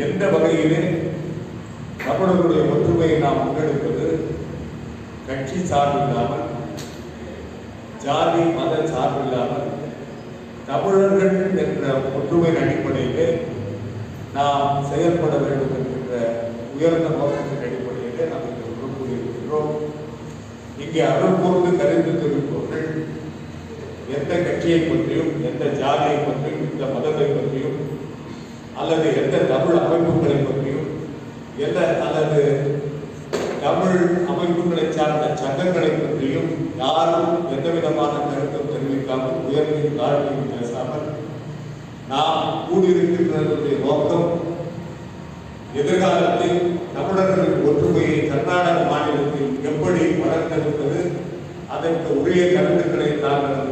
எந்த வகையிலே தமிழர்களுடைய ஒற்றுமையை நாம் முன்னெடுப்பது? கட்சி சார்பில்லாமல் ஜாதி மத சார்பில்லாமல் தமிழர்கள் என்ற ஒற்றுமையின் அடிப்படையிலே நாம் செயல்பட வேண்டும் என்கின்ற உயர்ந்த நோக்கத்தின் அடிப்படையிலே நாம் இங்கே ஒன்று கூடியிருக்கின்றோம் இங்கே அருள்கூர்ந்து கருத்து தெரிவிப்பவர்கள் எந்த கட்சியை பற்றியும் எந்த ஜாதியை பற்றியும் அல்லது எந்த தமிழ் அமைப்புகளை பற்றியும் எந்த அல்லது தமிழ் அமைப்புகளை சார்ந்த சங்கங்களை பற்றியும் யாரும் எந்த விதமான கருத்தும் தெரிவிக்காமல் உயர்வையும் தாழ்வையும் பேசாமல் நாம் கூடியிருக்கின்றதுடைய நோக்கம் எதிர்காலத்தில் தமிழர்களின் ஒற்றுமையை கர்நாடக மாநிலத்தில் எப்படி வளர்த்தெடுப்பது அதற்கு உரிய கருத்துக்களை நாங்கள்